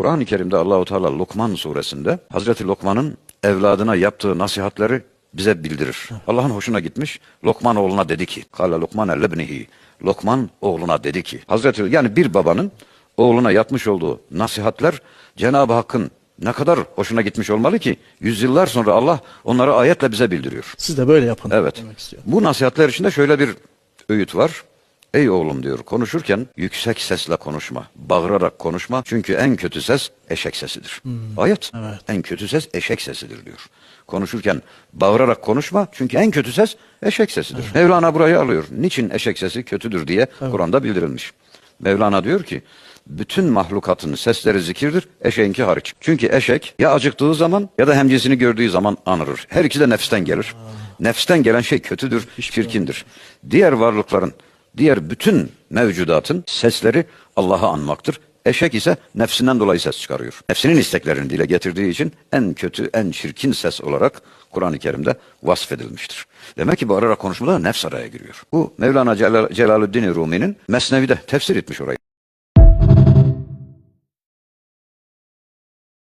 Kur'an-ı Kerim'de Allahu Teala Lokman suresinde Hazreti Lokman'ın evladına yaptığı nasihatleri bize bildirir. Allah'ın hoşuna gitmiş. Lokman oğluna dedi ki, Kale Lokman lebnihi. Lokman oğluna dedi ki, Hazreti yani bir babanın oğluna yapmış olduğu nasihatler Cenab-ı Hakk'ın ne kadar hoşuna gitmiş olmalı ki yüzyıllar sonra Allah onları ayetle bize bildiriyor. Siz de böyle yapın Evet. demek. Bu nasihatler içinde şöyle bir öğüt var. Ey oğlum diyor konuşurken yüksek sesle konuşma, bağırarak konuşma. Çünkü en kötü ses eşek sesidir. Ayet. Evet. En kötü ses eşek sesidir diyor. Konuşurken bağırarak konuşma çünkü en kötü ses eşek sesidir. Mevlana burayı alıyor. Niçin eşek sesi kötüdür diye Kur'an'da bildirilmiş. Mevlana diyor ki bütün mahlukatın sesleri zikirdir, eşeğinki hariç. Çünkü eşek ya acıktığı zaman ya da hemcisini gördüğü zaman anırır. Her ikisi de nefsten gelir. Nefsten gelen şey kötüdür, çirkindir. Diğer varlıkların, diğer bütün mevcudatın sesleri Allah'ı anmaktır. Eşek ise nefsinden dolayı ses çıkarıyor. Nefsinin isteklerini dile getirdiği için en kötü, en çirkin ses olarak Kur'an-ı Kerim'de vasfedilmiştir. Demek ki bağırarak konuşmada nefs araya giriyor. Bu Mevlana Celal, Celaleddin Rumi'nin Mesnevi'de tefsir etmiş orayı.